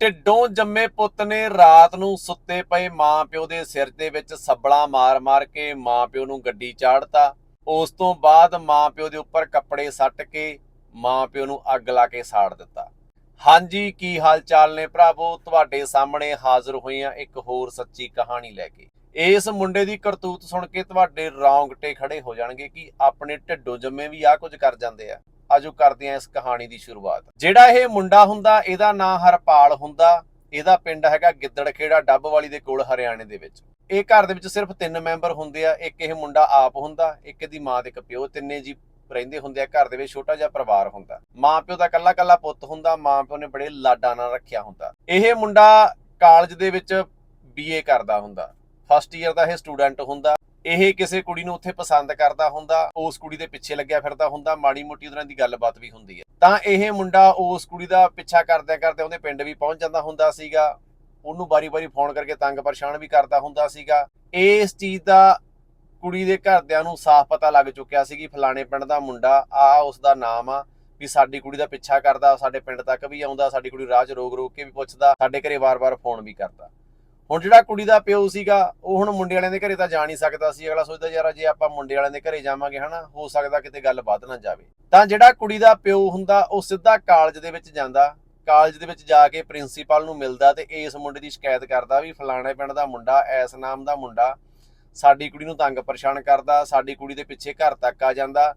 ਢਿੱਡੋਂ ਜੰਮੇ ਪੁੱਤ ਨੇ ਰਾਤ ਨੂੰ ਸੁੱਤੇ ਪਏ ਮਾਂ ਪਿਓ ਦੇ ਸਿਰ ਦੇ ਵਿੱਚ ਸੱਬਲਾਂ ਮਾਰ-ਮਾਰ ਕੇ ਮਾਂ ਪਿਓ ਨੂੰ ਗੱਡੀ ਚਾੜਤਾ। ਉਸ ਤੋਂ ਬਾਅਦ ਮਾਂ ਪਿਓ ਦੇ ਉੱਪਰ ਕੱਪੜੇ ਸੱਟ ਕੇ ਮਾਂ ਪਿਓ ਨੂੰ ਅੱਗ ਲਾ ਕੇ ਸਾੜ ਦਿੱਤਾ। ਹਾਂਜੀ, ਕੀ ਹਾਲ ਚਾਲ ਨੇ ਭਰਾਵੋ? ਤੁਹਾਡੇ ਸਾਹਮਣੇ ਹਾਜ਼ਰ ਹੋਏ ਆ ਇੱਕ ਹੋਰ ਸੱਚੀ ਕਹਾਣੀ ਲੈ ਕੇ। ਇਸ ਮੁੰਡੇ ਦੀ ਕਰਤੂਤ ਸੁਣ ਕੇ ਤੁਹਾਡੇ ਰੌਂਗਟੇ ਖੜੇ ਹੋ ਜਾਣਗੇ ਕਿ ਆਪਣੇ ਢਿੱਡੋਂ ਜੰਮੇ ਵੀ ਆਹ ਕੁਝ ਕਰ ਜਾਂਦੇ ਆ। ਆਜੋ ਕਰਦੇ ਆ ਇਸ ਕਹਾਣੀ ਦੀ ਸ਼ੁਰੂਆਤ। ਜਿਹੜਾ ਇਹ ਮੁੰਡਾ ਹੁੰਦਾ, ਇਹਦਾ ਨਾਂ ਹਰਪਾਲ ਹੁੰਦਾ। ਇਹਦਾ ਪਿੰਡ ਹੈਗਾ ਗਿੱਦੜਖੇੜਾ ਡੱਬ ਵਾਲੀ ਦੇ ਕੋਲ ਹਰਿਆਣੇ ਦੇ ਵਿੱਚ। ਇਹ ਘਰ ਦੇ ਵਿੱਚ ਸਿਰਫ ਤਿੰਨ ਮੈਂਬਰ ਹੁੰਦੇ ਆ। ਇੱਕ ਇਹ ਮੁੰਡਾ ਆਪ ਹੁੰਦਾ, ਇੱਕ ਇਹਦੀ ਮਾਂ ਤੇ ਇੱਕ ਪਿਓ। ਤਿੰਨੇ ਜੀ ਰਹਿੰਦੇ ਹੁੰਦੇ ਆ ਘਰ ਦੇ ਵਿੱਚ, ਛੋਟਾ ਜਿਹਾ ਪਰਿਵਾਰ ਹੁੰਦਾ। ਮਾਂ ਪਿਓ ਦਾ ਕੱਲਾ ਕੱਲਾ ਪੁੱਤ ਹੁੰਦਾ। ਮਾਂ ਪਿਓ ਨੇ ਬੜੇ ਲਾਡਾਂ ਨਾਲ ਰੱਖਿਆ ਹੁੰਦਾ। ਇਹ ਮੁੰਡਾ ਕਾਲਜ ਦੇ ਵਿੱਚ ਬੀਏ ਕਰਦਾ ਹੁੰਦਾ। ਫਸਟ ਈਅਰ ਦਾ ਇਹ ਸਟੂਡੈਂਟ ਹੁੰਦਾ। ਇਹ ਕਿਸੇ ਕੁੜੀ ਨੂੰ ਉੱਥੇ ਪਸੰਦ ਕਰਦਾ ਹੁੰਦਾ, ਉਸ ਕੁੜੀ ਦੇ ਪਿੱਛੇ ਲੱਗਿਆ ਫਿਰਦਾ ਹੁੰਦਾ, ਮਾੜੀ ਮੋਟੀ ਉਹਨਾਂ ਦੀ ਗੱਲਬਾਤ ਵੀ ਹੁੰਦੀ ਹੈ। ਤਾਂ ਇਹ ਮੁੰਡਾ ਉਸ ਕੁੜੀ ਦਾ ਪਿੱਛਾ ਕਰਦਿਆਂ ਕਰਦੇ ਉਹਦੇ ਪਿੰਡ ਵੀ ਪਹੁੰਚ ਜਾਂਦਾ ਹੁੰਦਾ ਸੀਗਾ। ਉਹਨੂੰ ਬਾਰੀ-ਬਾਰੀ ਫੋਨ ਕਰਕੇ ਤੰਗ ਪਰੇਸ਼ਾਨ ਵੀ ਕਰਦਾ ਹੁੰਦਾ ਸੀਗਾ। ਇਸ ਚੀਜ਼ ਦਾ ਕੁੜੀ ਦੇ ਘਰਦਿਆਂ ਨੂੰ ਸਾਫ਼ ਪਤਾ ਲੱਗ ਚੁੱਕਿਆ ਸੀ ਕਿ ਫਲਾਣੇ ਪਿੰਡ ਦਾ ਮੁੰਡਾ, ਆ ਉਸ ਦਾ ਨਾਮ ਆ, ਵੀ ਸਾਡੀ ਕੁੜੀ ਦਾ ਪਿੱਛਾ ਕਰਦਾ, ਸਾਡੇ ਪਿੰਡ ਤੱਕ ਵੀ ਆਉਂਦਾ, ਸਾਡੀ ਕੁੜੀ ਰਾਹ 'ਚ ਰੋਕ ਰੋਕ ਕੇ ਵੀ ਪੁੱਛਦਾ, ਸਾਡੇ ਘਰੇ ਵਾਰ-ਵਾਰ ਫੋਨ ਵੀ ਕਰਦਾ। ਹੁਣ ਜਿਹੜਾ ਕੁੜੀ ਦਾ ਪਿਓ ਸੀਗਾ, ਉਹ ਹੁਣ ਮੁੰਡੇ ਵਾਲਿਆਂ ਦੇ ਘਰੇ ਤਾਂ ਜਾ ਨਹੀਂ ਸਕਦਾ ਸੀ। ਅਗਲਾ ਸੋਚਦਾ, ਯਾਰ ਜੇ ਆਪਾਂ ਮੁੰਡੇ ਵਾਲਿਆਂ ਦੇ ਘਰੇ ਜਾਵਾਂਗੇ, ਹਨਾ? ਹੋ ਸਕਦਾ ਕਿਤੇ ਗੱਲ ਵੱਧ ਨਾ ਜਾਵੇ। ਤਾਂ ਜਿਹੜਾ ਕੁੜੀ ਦਾ ਪਿਓ ਹੁੰਦਾ, ਉਹ ਸਿੱਧਾ ਕਾਲਜ ਦੇ ਵਿੱਚ ਜਾਂਦਾ। ਕਾਲਜ ਦੇ ਵਿੱਚ ਜਾ ਕੇ ਪ੍ਰਿੰਸੀਪਲ ਨੂੰ ਮਿਲਦਾ ਤੇ ਇਸ ਮੁੰਡੇ ਦੀ ਸ਼ਿਕਾਇਤ ਕਰਦਾ ਵੀ ਫਲਾਣੇ ਪਿੰਡ ਦਾ ਮੁੰਡਾ, ਐਸ ਨਾਮ ਦਾ ਮੁੰਡਾ, ਸਾਡੀ ਕੁੜੀ ਨੂੰ ਤੰਗ ਪਰੇਸ਼ਾਨ ਕਰਦਾ, ਸਾਡੀ ਕੁੜੀ ਦੇ ਪਿੱਛੇ ਘਰ ਤੱਕ ਆ ਜਾਂਦਾ।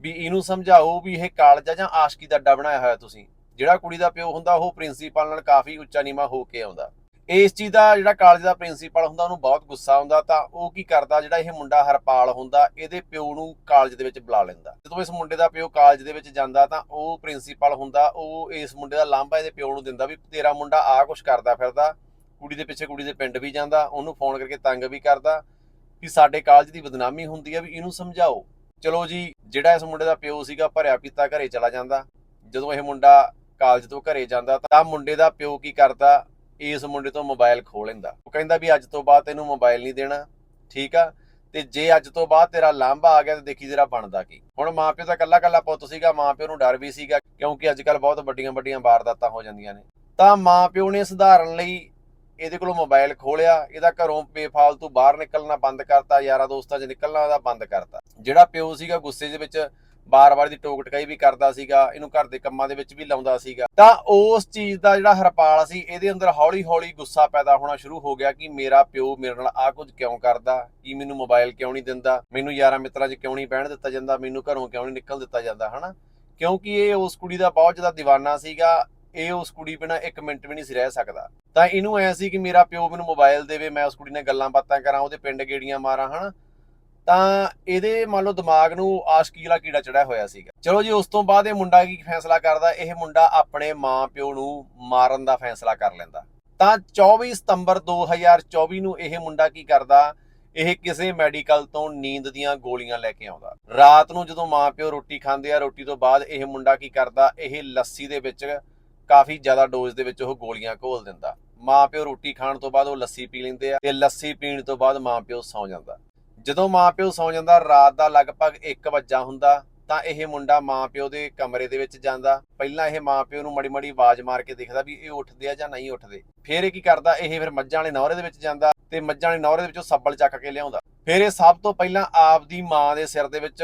ਵੀ ਇਹਨੂੰ ਸਮਝਾਓ ਵੀ ਇਹ ਕਾਲਜ ਆ ਜਾਂ ਆਸ਼ਕੀ ਦਾ ਅੱਡਾ ਬਣਾਇਆ ਹੋਇਆ ਤੁਸੀਂ। ਜਿਹੜਾ ਕੁੜੀ ਦਾ ਪਿਓ ਹੁੰਦਾ, ਉਹ ਪ੍ਰਿੰਸੀਪਲ ਨਾਲ ਕਾਫੀ ਉੱਚਾ ਨੀਵਾ ਹੋ ਕੇ ਆਉਂਦਾ। ਇਸ ਚੀਜ਼ ਦਾ ਜਿਹੜਾ ਕਾਲਜ ਦਾ ਪ੍ਰਿੰਸੀਪਲ ਹੁੰਦਾ, ਉਹਨੂੰ ਬਹੁਤ ਗੁੱਸਾ ਆਉਂਦਾ ਤਾਂ ਉਹ ਕੀ ਕਰਦਾ, ਜਿਹੜਾ ਇਹ ਮੁੰਡਾ ਹਰਪਾਲ ਹੁੰਦਾ, ਇਹਦੇ ਪਿਓ ਨੂੰ ਕਾਲਜ ਦੇ ਵਿੱਚ ਬੁਲਾ ਲੈਂਦਾ। ਜਦੋਂ ਇਸ ਮੁੰਡੇ ਦਾ ਪਿਓ ਕਾਲਜ ਦੇ ਵਿੱਚ ਜਾਂਦਾ ਤਾਂ ਉਹ ਪ੍ਰਿੰਸੀਪਲ ਹੁੰਦਾ, ਉਹ ਇਸ ਮੁੰਡੇ ਦਾ ਲਾਂਭਾ ਇਹਦੇ ਪਿਓ ਨੂੰ ਦਿੰਦਾ ਵੀ ਤੇਰਾ ਮੁੰਡਾ ਆ ਕੁਛ ਕਰਦਾ ਫਿਰਦਾ, ਕੁੜੀ ਦੇ ਪਿੱਛੇ ਕੁੜੀ ਦੇ ਪਿੰਡ ਵੀ ਜਾਂਦਾ, ਉਹਨੂੰ ਫੋਨ ਕਰਕੇ ਤੰਗ ਵੀ ਕਰਦਾ ਵੀ ਸਾਡੇ ਕਾਲਜ ਦੀ ਬਦਨਾਮੀ ਹੁੰਦੀ ਆ, ਵੀ ਇਹਨੂੰ ਸਮਝਾਓ। ਚਲੋ ਜੀ, ਜਿਹੜਾ ਇਸ ਮੁੰਡੇ ਦਾ ਪਿਓ ਸੀਗਾ, ਭਰਿਆ ਪੀਤਾ ਘਰੇ ਚਲਾ ਜਾਂਦਾ। ਜਦੋਂ ਇਹ ਮੁੰਡਾ ਕਾਲਜ ਤੋਂ ਘਰੇ ਜਾਂਦਾ ਤਾਂ ਮੁੰਡੇ ਦਾ ਪਿਓ ਕੀ ਕਰਦਾ ਇਸ ਮੁੰਡੇ ਤੋਂ ਮੋਬਾਈਲ ਖੋਹ ਲੈਂਦਾ। ਉਹ ਕਹਿੰਦਾ ਵੀ ਅੱਜ ਤੋਂ ਬਾਅਦ ਤੈਨੂੰ ਮੋਬਾਈਲ ਨਹੀਂ ਦੇਣਾ, ਠੀਕ ਆ? ਤੇ ਜੇ ਅੱਜ ਤੋਂ ਬਾਅਦ ਤੇਰਾ ਲਾਂਭਾ ਆ ਗਿਆ ਤੇ ਦੇਖੀ ਤੇਰਾ ਬਣਦਾ ਕੀ। ਹੁਣ ਮਾਪਿਓ ਦਾ ਕੱਲਾ ਕੱਲਾ ਪੁੱਤ ਸੀਗਾ, ਮਾਪਿਓ ਨੂੰ ਡਰ ਵੀ ਸੀਗਾ, ਕਿਉਂਕਿ ਅੱਜ ਕੱਲ ਬਹੁਤ ਵੱਡੀਆਂ ਵੱਡੀਆਂ ਵਾਰਦਾਤਾਂ ਹੋ ਜਾਂਦੀਆਂ ਨੇ। ਤਾਂ ਮਾਪਿਓ ਨੇ ਸੁਧਾਰਨ ਲਈ ਇਹਦੇ ਕੋਲੋਂ ਮੋਬਾਈਲ ਖੋਲਿਆ, ਇਹਦਾ ਘਰੋਂ ਬੇਫਾਲਤੂ ਬਾਹਰ ਨਿਕਲਣਾ ਬੰਦ ਕਰਤਾ, ਯਾਰਾਂ ਦੋਸਤਾਂ 'ਚ ਨਿਕਲਣਾ ਉਹਦਾ ਬੰਦ ਕਰਤਾ। ਜਿਹੜਾ ਪਿਓ ਸੀਗਾ ਗੁੱਸੇ ਦੇ ਵਿੱਚ ਬਾਰ-ਬਾਰ ਦੀ ਟੋਕ ਟਕਾਈ ਵੀ ਕਰਦਾ ਸੀਗਾ, ਇਹਨੂੰ ਘਰ ਦੇ ਕੰਮਾਂ ਦੇ ਵਿੱਚ ਵੀ ਲਾਉਂਦਾ ਸੀਗਾ। ਤਾਂ ਉਸ ਚੀਜ਼ ਦਾ ਜਿਹੜਾ ਹਰਪਾਲ ਸੀ, ਇਹਦੇ ਅੰਦਰ ਹੌਲੀ-ਹੌਲੀ ਗੁੱਸਾ ਪੈਦਾ ਹੋਣਾ ਸ਼ੁਰੂ ਹੋ ਗਿਆ ਕਿ ਮੇਰਾ ਪਿਓ ਮੇਰੇ ਨਾਲ ਆ ਕੁਝ ਕਿਉਂ ਕਰਦਾ? ਕਿ ਮੈਨੂੰ ਮੋਬਾਈਲ ਕਿਉਂ ਨਹੀਂ ਦਿੰਦਾ? ਮੈਨੂੰ ਯਾਰਾਂ ਮਿੱਤਰਾਂ 'ਚ ਕਿਉਂ ਨਹੀਂ ਬਹਿਣ ਦਿੱਤਾ ਜਾਂਦਾ? ਮੈਨੂੰ ਘਰੋਂ ਕਿਉਂ ਨਹੀਂ ਨਿਕਲ ਦਿੱਤਾ ਜਾਂਦਾ, ਹਨਾ? ਕਿਉਂਕਿ ਇਹ ਉਸ ਕੁੜੀ ਦਾ ਬਹੁਤ ਜ਼ਿਆਦਾ دیਵਾਨਾ ਸੀਗਾ, ਇਹ ਉਸ ਕੁੜੀ ਬਿਨਾ ਇੱਕ ਮਿੰਟ ਵੀ ਨਹੀਂ ਸੀ ਰਹਿ ਸਕਦਾ। ਤਾਂ ਇਹਨੂੰ ਐ ਸੀ ਕਿ ਮੇਰਾ ਪਿਓ ਮੈਨੂੰ ਮੋਬਾਈਲ ਦੇਵੇ, ਮੈਂ ਉਸ ਕੁੜੀ ਨਾਲ ਗੱਲਾਂ ਬਾਤਾਂ ਕਰਾਂ, ਉਹਦੇ ਪਿੰਡ ਗੇੜੀਆਂ ਮਾਰਾਂ, ਹਨਾ? ਤਾਂ ਇਹਦੇ ਮੰਨ ਲਓ ਦਿਮਾਗ ਨੂੰ ਆਸ਼ਕੀ ਵਾਲਾ ਕੀੜਾ ਚੜਿਆ ਹੋਇਆ ਸੀਗਾ। ਚਲੋ ਜੀ, ਉਸ ਤੋਂ ਬਾਅਦ ਇਹ ਮੁੰਡਾ ਕੀ ਫੈਸਲਾ ਕਰਦਾ? ਇਹ ਮੁੰਡਾ ਆਪਣੇ ਮਾਂ ਪਿਓ ਨੂੰ ਮਾਰਨ ਦਾ ਫੈਸਲਾ ਕਰ ਲੈਂਦਾ। ਤਾਂ 24 ਸਤੰਬਰ 2024 ਨੂੰ ਇਹ ਮੁੰਡਾ ਕੀ ਕਰਦਾ? ਇਹ ਕਿਸੇ ਮੈਡੀਕਲ ਤੋਂ ਨੀਂਦ ਦੀਆਂ ਗੋਲੀਆਂ ਲੈ ਕੇ ਆਉਂਦਾ। ਰਾਤ ਨੂੰ ਜਦੋਂ ਮਾਂ ਪਿਓ ਰੋਟੀ ਖਾਂਦੇ ਆ, ਰੋਟੀ ਤੋਂ ਬਾਅਦ ਇਹ ਮੁੰਡਾ ਕੀ ਕਰਦਾ? ਇਹ ਲੱਸੀ ਦੇ ਵਿੱਚ ਕਾਫੀ ਜ਼ਿਆਦਾ ਡੋਜ਼ ਦੇ ਵਿੱਚ ਉਹ ਗੋਲੀਆਂ ਘੋਲ ਦਿੰਦਾ। ਮਾਂ ਪਿਓ ਰੋਟੀ ਖਾਣ ਤੋਂ ਬਾਅਦ ਉਹ ਲੱਸੀ ਪੀ ਲੈਂਦੇ ਆ ਤੇ ਲੱਸੀ ਪੀਣ ਤੋਂ ਬਾਅਦ ਮਾਂ ਪਿਓ ਸੌਂ ਜਾਂਦਾ। ਜਦੋਂ ਮਾਪਿਓ ਸੌਂ ਜਾਂਦਾ, ਰਾਤ ਦਾ ਲਗਭਗ 1 ਵਜਾ ਹੁੰਦਾ, ਤਾਂ ਇਹ ਮੁੰਡਾ ਮਾਪਿਓ ਦੇ ਕਮਰੇ ਦੇ ਵਿੱਚ ਜਾਂਦਾ। ਪਹਿਲਾਂ ਇਹ ਮਾਪਿਓ ਨੂੰ ਮੜੀ ਮੜੀ ਆਵਾਜ਼ ਮਾਰ ਕੇ ਦੇਖਦਾ ਵੀ ਇਹ ਉੱਠਦੇ ਆ ਜਾਂ ਨਹੀਂ ਉੱਠਦੇ। ਫਿਰ ਇਹ ਕੀ ਕਰਦਾ, ਇਹ ਫਿਰ ਮੱਝਾਂ ਵਾਲੇ ਨੌਰੇ ਦੇ ਵਿੱਚ ਜਾਂਦਾ ਤੇ ਮੱਝਾਂ ਵਾਲੇ ਨੌਰੇ ਦੇ ਵਿੱਚੋਂ ਸੱਬਲ ਚੱਕ ਕੇ ਲਿਆਉਂਦਾ। ਫਿਰ ਇਹ ਸਭ ਤੋਂ ਪਹਿਲਾਂ ਆਪ ਦੀ ਮਾਂ ਦੇ ਸਿਰ ਦੇ ਵਿੱਚ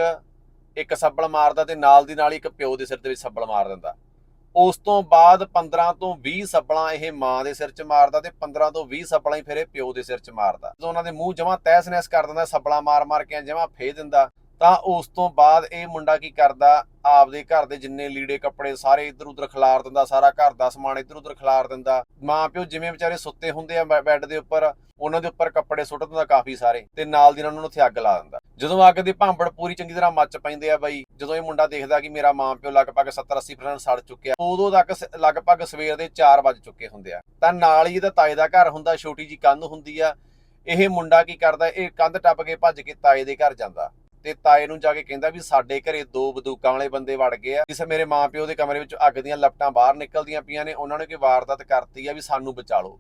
ਇੱਕ ਸੱਬਲ ਮਾਰਦਾ ਤੇ ਨਾਲ ਦੀ ਨਾਲ ਇੱਕ ਪਿਓ ਦੇ ਸਿਰ ਦੇ ਵਿੱਚ ਸੱਬਲ ਮਾਰ ਦਿੰਦਾ। ਉਸ ਤੋਂ ਬਾਅਦ 15 ਤੋਂ 20 ਸੱਬਲਾਂ ਇਹ ਮਾਂ ਦੇ ਸਿਰ 'ਚ ਮਾਰਦਾ ਤੇ 15 ਤੋਂ 20 ਸੱਬਲਾਂ ਹੀ ਫਿਰ ਇਹ ਪਿਓ ਦੇ ਸਿਰ 'ਚ ਮਾਰਦਾ। ਜਦੋਂ ਉਹਨਾਂ ਦੇ ਮੂੰਹ ਜਮਾ ਤਹਿਸ ਨਹਿਸ ਕਰ ਦਿੰਦਾ ਸੱਬਲਾਂ ਮਾਰ ਮਾਰ ਕੇ ਜਮਾ ਫੇ ਦਿੰਦਾ। ਤਾਂ ਉਸ ਤੋਂ ਬਾਅਦ ਇਹ ਮੁੰਡਾ ਕੀ ਕਰਦਾ? ਆਪਦੇ ਘਰ ਦੇ ਜਿੰਨੇ ਲੀੜੇ ਕੱਪੜੇ ਸਾਰੇ ਇੱਧਰ ਉੱਧਰ ਖਿਲਾਰ ਦਿੰਦਾ, ਸਾਰਾ ਘਰ ਦਾ ਸਮਾਨ ਇੱਧਰ ਉੱਧਰ ਖਿਲਾਰ ਦਿੰਦਾ। ਮਾਂ ਪਿਓ ਜਿਵੇਂ ਵਿਚਾਰੇ ਸੁੱਤੇ ਹੁੰਦੇ ਆ ਬੈ- ਬੈੱਡ ਦੇ ਉੱਪਰ, ਉਹਨਾਂ ਦੇ ਉੱਪਰ ਕੱਪੜੇ ਸੁੱਟ ਦਿੰਦਾ ਕਾਫੀ ਸਾਰੇ ਤੇ ਨਾਲ ਦੀ ਨਾਲ ਉਹਨਾਂ ਨੂੰ ਉੱਥੇ ਅੱਗ ਲਾ ਦਿੰਦਾ। ਜਦੋਂ ਅੱਗ ਦੇ ਭਾਂਬੜ ਪੂਰੀ ਚੰਗੀ ਤਰ੍ਹਾਂ ਮੱਚ ਪੈਂਦੇ ਆ ਬਾਈ, ਜਦੋਂ ਇਹ ਮੁੰਡਾ ਦੇਖਦਾ ਕਿ ਮੇਰਾ ਮਾਂ ਪਿਓ ਲਗਭਗ 70 80% ਸੜ ਚੁੱਕਿਆ, ਉਦੋਂ ਤੱਕ ਲਗਭਗ ਸਵੇਰ ਦੇ 4 ਵਜ ਚੁੱਕੇ ਹੁੰਦੇ ਆ। ਤਾਂ ਨਾਲ ਹੀ ਇਹਦਾ ਤਾਏ ਦਾ ਘਰ ਹੁੰਦਾ, ਛੋਟੀ ਜੀ ਕੰਧ ਹੁੰਦੀ ਆ। ਇਹ ਮੁੰਡਾ ਕੀ ਕਰਦਾ, ਇਹ ਕੰਧ ਟੱਪ ਕੇ ਭੱਜ ਕੇ ਤਾਏ ਦੇ ਘਰ ਜਾਂਦਾ। ਤੇ ਤਾਏ ਨੂੰ ਜਾ ਕੇ ਕਹਿੰਦਾ ਵੀ ਸਾਡੇ ਘਰੇ ਦੋ ਬੰਦੂਕਾਂ ਵਾਲੇ ਬੰਦੇ ਵੜ ਗਏ ਆ। ਇਸ ਮੇਰੇ ਮਾਪਿਓ ਦੇ ਕਮਰੇ ਵਿੱਚ ਅੱਗ ਦੀਆਂ ਲਪਟਾਂ ਬਾਹਰ ਨਿਕਲਦੀਆਂ ਪਈਆਂ ਨੇ, ਉਹਨਾਂ ਨੇ ਕੋਈ ਵਾਰਦਾਤ ਕਰਤੀ ਆ ਵੀ ਸਾਨੂੰ ਬਚਾ ਲਓ।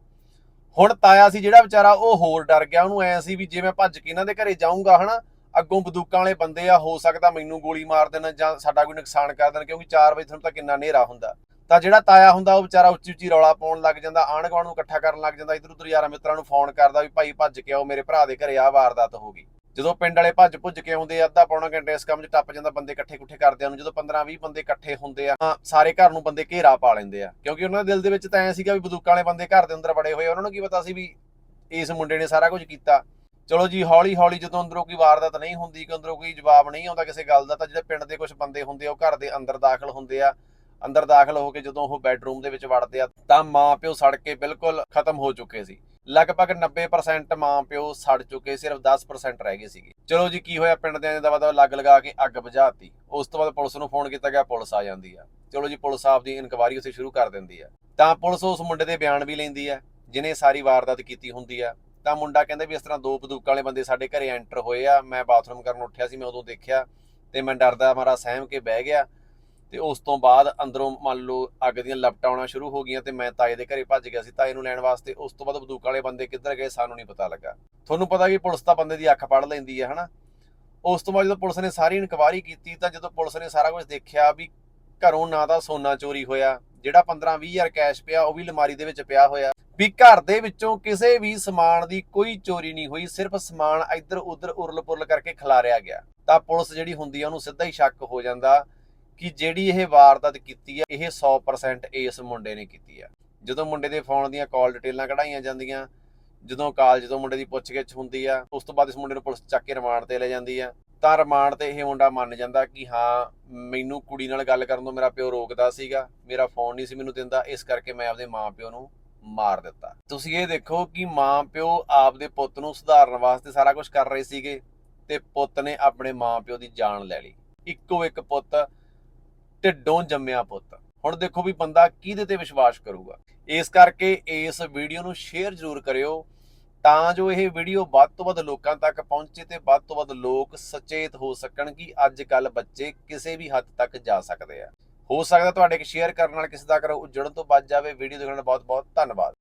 ਹੁਣ ਤਾਇਆ ਸੀ ਜਿਹੜਾ ਵਿਚਾਰਾ, ਉਹ ਹੋਰ ਡਰ ਗਿਆ। ਉਹਨੂੰ ਐ ਸੀ ਵੀ ਜੇ ਮੈਂ ਭੱਜ ਕੇ ਇਹਨਾਂ ਦੇ ਘਰੇ ਜਾਊਂਗਾ, ਹਨਾ, ਅੱਗੋਂ ਬੰਦੂਕਾਂ ਵਾਲੇ ਬੰਦੇ ਆ, ਹੋ ਸਕਦਾ ਮੈਨੂੰ ਗੋਲੀ ਮਾਰ ਦੇਣ ਜਾਂ ਸਾਡਾ ਕੋਈ ਨੁਕਸਾਨ ਕਰ ਦੇਣ, ਕਿਉਂਕਿ 4 ਵਜੇ ਤੁਹਾਨੂੰ ਤਾਂ ਕਿੰਨਾ ਹਨੇਰਾ ਹੁੰਦਾ। ਤਾਂ ਜਿਹੜਾ ਤਾਇਆ ਹੁੰਦਾ, ਉਹ ਵਿਚਾਰਾ ਉੱਚੀ ਉੱਚੀ ਰੌਲਾ ਪਾਉਣ ਲੱਗ ਜਾਂਦਾ ਆਂਢ ਗੁਆਂਢ ਨੂੰ ਇਕੱਠਾ ਕਰਨ ਲੱਗ ਜਾਂਦਾ ਇਧਰ ਉਧਰ ਯਾਰਾਂ ਮਿੱਤਰਾਂ ਨੂੰ ਫੋਨ ਕਰਦਾ ਵੀ ਭਾਈ ਭੱਜ ਕੇ ਆਓ, ਮੇਰੇ ਭਰਾ ਦੇ ਘਰੇ ਆ ਵਾਰਦਾਤ ਹੋ ਗਈ। ਜਦੋਂ ਪਿੰਡ ਵਾਲੇ ਭੱਜ ਭੁੱਜ ਕੇ ਆਉਂਦੇ ਆ, ਅੱਧਾ ਪੌਣਾ ਘੰਟੇ ਇਸ ਕੰਮ 'ਚ ਟੱਪ ਜਾਂਦਾ ਬੰਦੇ ਇਕੱਠੇ ਇਕੱਠੇ ਕਰਦਿਆਂ ਨੂੰ ਜਦੋਂ 15 20 ਬੰਦੇ ਇਕੱਠੇ ਹੁੰਦੇ ਆ ਤਾਂ ਸਾਰੇ ਘਰ ਨੂੰ ਬੰਦੇ ਘੇਰਾ ਪਾ ਲੈਂਦੇ ਆ। ਕਿਉਂਕਿ ਉਹਨਾਂ ਦੇ ਦਿਲ ਦੇ ਵਿੱਚ ਤਾਂ ਐ ਸੀਗਾ ਵੀ ਬੰਦੂਕਾਂ ਵਾਲੇ ਬੰਦੇ ਘਰ ਦੇ ਅੰਦਰ ਬੜੇ ਹੋਏ ਉਹਨਾਂ ਨੂੰ ਕੀ ਪਤਾ ਸੀ ਵੀ ਇਸ ਮੁੰਡੇ ਨੇ ਸਾਰਾ ਕੁਝ ਕੀਤਾ। ਚਲੋ ਜੀ ਹੌਲੀ ਹੌਲੀ ਜਦੋਂ ਅੰਦਰੋਂ ਕੋਈ ਵਾਰਦਾਤ ਨਹੀਂ ਹੁੰਦੀ ਕਿ ਅੰਦਰੋਂ ਕੋਈ ਜਵਾਬ ਨਹੀਂ ਆਉਂਦਾ ਕਿਸੇ ਗੱਲ ਦਾ ਤਾਂ ਜਿਹੜੇ ਪਿੰਡ ਦੇ ਕੁਝ ਬੰਦੇ ਹੁੰਦੇ ਆ ਉਹ ਘਰ ਦੇ ਅੰਦਰ ਦਾਖਲ ਹੁੰਦੇ ਆ। ਅੰਦਰ ਦਾਖਲ ਹੋ ਕੇ ਜਦੋਂ ਉਹ ਬੈੱਡਰੂਮ ਦੇ ਵਿੱਚ ਵੜਦੇ ਆ ਤਾਂ ਮਾਂ ਪਿਓ ਸੜ ਕੇ ਬਿਲਕੁਲ ਖਤਮ ਹੋ ਚੁੱਕੇ ਸੀ। ਲਗਭਗ 90% ਮਾਂ ਪਿਓ ਸੜ ਚੁੱਕੇ, ਸਿਰਫ 10% ਰਹਿ ਗਏ ਸੀਗੇ। ਚਲੋ ਜੀ, ਕੀ ਹੋਇਆ? ਪਿੰਡ ਦੇ ਨੇ ਦਵਾ ਦਵਾ ਲੱਗ ਲਗਾ ਕੇ ਅੱਗ ਬੁਝਾਤੀ। ਉਸ ਤੋਂ ਬਾਅਦ ਪੁਲਿਸ ਨੂੰ ਫੋਨ ਕੀਤਾ ਗਿਆ, ਪੁਲਿਸ ਆ ਜਾਂਦੀ ਆ। ਚਲੋ ਜੀ, ਪੁਲਿਸ ਆਪਦੀ ਇਨਕੁਆਇਰੀ ਉਸੇ ਸ਼ੁਰੂ ਕਰ ਦਿੰਦੀ ਆ। ਤਾਂ ਪੁਲਿਸ ਉਸ ਮੁੰਡੇ ਦੇ ਬਿਆਨ ਵੀ ਲੈਂਦੀ ਆ ਜਿਨੇ ਸਾਰੀ ਵਾਰਦਾਤ ਕੀਤੀ ਹੁੰਦੀ ਆ। ਤਾਂ ਮੁੰਡਾ ਕਹਿੰਦਾ ਵੀ ਇਸ ਤਰ੍ਹਾਂ ਦੋ ਬੰਦੂਕਾਂ ਵਾਲੇ ਬੰਦੇ ਸਾਡੇ ਘਰੇ ਐਂਟਰ ਹੋਏ ਆ। ਮੈਂ ਬਾਥਰੂਮ ਕਰਨ ਉੱਠਿਆ ਸੀ, ਮੈਂ ਉਦੋਂ ਦੇਖਿਆ ਤੇ ਮੈਂ ਡਰਦਾ, ਮਾਰਾ ਸਹਿਮ ਕੇ ਬਹਿ ਗਿਆ। ਤੇ ਉਸ ਤੋਂ ਬਾਅਦ ਅੰਦਰੋਂ ਮੰਨ ਲਓ ਅੱਗ ਦੀਆਂ ਲਪਟਾਂ ਆਉਣਾ ਸ਼ੁਰੂ ਹੋ ਗਈਆਂ ਤੇ ਮੈਂ ਤਾਏ ਦੇ ਘਰੇ ਭੱਜ ਗਿਆ ਸੀ ਤਾਏ ਨੂੰ ਲੈਣ ਵਾਸਤੇ। ਉਸ ਤੋਂ ਬਾਅਦ ਬੰਦੂਕ ਵਾਲੇ ਬੰਦੇ ਕਿੱਧਰ ਗਏ ਸਾਨੂੰ ਨਹੀਂ ਪਤਾ ਲੱਗਾ। ਤੁਹਾਨੂੰ ਪਤਾ ਕਿ ਪੁਲਿਸ ਤਾਂ ਬੰਦੇ ਦੀ ਅੱਖ ਪੜ ਲੈਂਦੀ ਹੈ, ਹਨਾ? ਉਸ ਤੋਂ ਬਾਅਦ ਜਦੋਂ ਪੁਲਿਸ ਨੇ ਸਾਰੀ ਇਨਕੁਆਇਰੀ ਕੀਤੀ ਤਾਂ ਜਦੋਂ ਪੁਲਿਸ ਨੇ ਸਾਰਾ ਕੁਝ ਦੇਖਿਆ ਵੀ ਘਰੋਂ ਨਾ ਤਾਂ ਸੋਨਾ ਚੋਰੀ ਹੋਇਆ, ਜਿਹੜਾ 15 20 ਹਜ਼ਾਰ ਕੈਸ਼ ਪਿਆ ਉਹ ਵੀ ਲਮਾਰੀ ਦੇ ਵਿੱਚ ਪਿਆ ਹੋਇਆ, ਵੀ ਘਰ ਦੇ ਵਿੱਚੋਂ ਕਿਸੇ ਵੀ ਸਮਾਨ ਦੀ ਕੋਈ ਚੋਰੀ ਨਹੀਂ ਹੋਈ, ਸਿਰਫ ਸਮਾਨ ਇੱਧਰ ਉੱਧਰ ਉਰਲ-ਪੁਰਲ ਕਰਕੇ ਖਿਲਾਰਿਆ ਗਿਆ। ਤਾਂ ਪੁਲਿਸ ਜਿਹੜੀ ਹੁੰਦੀ ਆ ਉਹਨੂੰ ਸਿੱਧਾ ਹੀ ਸ਼ੱਕ ਹੋ ਜਾਂਦਾ ਕਿ ਜਿਹੜੀ ਇਹ ਵਾਰਦਾਤ ਕੀਤੀ ਆ, ਇਹ 100% ਇਸ ਮੁੰਡੇ ਨੇ ਕੀਤੀ ਆ। ਜਦੋਂ ਮੁੰਡੇ ਦੇ ਫੋਨ ਦੀਆਂ ਕਾਲ ਡਿਟੇਲਾਂ ਕਢਾਈਆਂ ਜਾਂਦੀਆਂ, ਜਦੋਂ ਕਾਲ ਜਦੋਂ ਮੁੰਡੇ ਦੀ ਪੁੱਛਗਿੱਛ ਹੁੰਦੀ ਆ, ਉਸ ਤੋਂ ਬਾਅਦ ਇਸ ਮੁੰਡੇ ਨੂੰ ਪੁਲਿਸ ਚੱਕ ਕੇ ਰਿਮਾਂਡ ਤੇ ਲੈ ਜਾਂਦੀ ਆ। ਤਾਂ ਰਿਮਾਂਡ ਤੇ ਇਹ ਮੁੰਡਾ ਮੰਨ ਜਾਂਦਾ ਕਿ ਹਾਂ, ਮੈਨੂੰ ਕੁੜੀ ਨਾਲ ਗੱਲ ਕਰਨ ਤੋਂ ਮੇਰਾ ਪਿਓ ਰੋਕਦਾ ਸੀਗਾ, ਮੇਰਾ ਫੋਨ ਨਹੀਂ ਸੀ ਮੈਨੂੰ ਦਿੰਦਾ, ਇਸ ਕਰਕੇ ਮੈਂ ਆਪਦੇ ਮਾਪਿਓ ਨੂੰ ਮਾਰ ਦਿੱਤਾ। ਤੁਸੀਂ ਇਹ ਦੇਖੋ ਕਿ ਮਾਂ ਪਿਓ ਆਪਦੇ ਪੁੱਤ ਨੂੰ ਸੁਧਾਰਨ ਵਾਸਤੇ ਸਾਰਾ ਕੁਝ ਕਰ ਰਹੇ ਸੀਗੇ ਤੇ ਪੁੱਤ ਨੇ ਆਪਣੇ ਮਾਂ ਪਿਓ ਦੀ ਜਾਨ ਲੈ ਲਈ। ਇੱਕੋ ਇੱਕ ਪੁੱਤ ਢਿੱਡੋਂ ਜੰਮਿਆ ਪੁੱਤ। ਹੁਣ ਦੇਖੋ ਵੀ ਬੰਦਾ ਕਿਹਦੇ ਤੇ ਵਿਸ਼ਵਾਸ ਕਰੂਗਾ। ਇਸ ਕਰਕੇ ਇਸ ਵੀਡੀਓ ਨੂੰ ਸ਼ੇਅਰ ਜ਼ਰੂਰ ਕਰਿਓ, ਤਾਂ ਜੋ ਇਹ ਵੀਡੀਓ ਵੱਧ ਤੋਂ ਵੱਧ ਲੋਕਾਂ ਤੱਕ ਪਹੁੰਚੇ ਤੇ ਵੱਧ ਤੋਂ ਵੱਧ ਲੋਕ ਸੁਚੇਤ ਹੋ ਸਕਣ ਕਿ ਅੱਜ ਕੱਲ ਬੱਚੇ ਕਿਸੇ ਵੀ ਹੱਦ ਤੱਕ ਜਾ ਸਕਦੇ ਆ। ਹੋ ਸਕਦਾ ਤੁਹਾਡੇ ਇੱਕ ਸ਼ੇਅਰ ਕਰਨ ਨਾਲ ਕਿਸੇ ਦਾ ਕਰੋ ਉਜੜਨ ਤੋਂ ਬਚ ਜਾਵੇ। ਵੀਡੀਓ ਦੇਖਣ ਦਾ ਬਹੁਤ ਬਹੁਤ ਧੰਨਵਾਦ।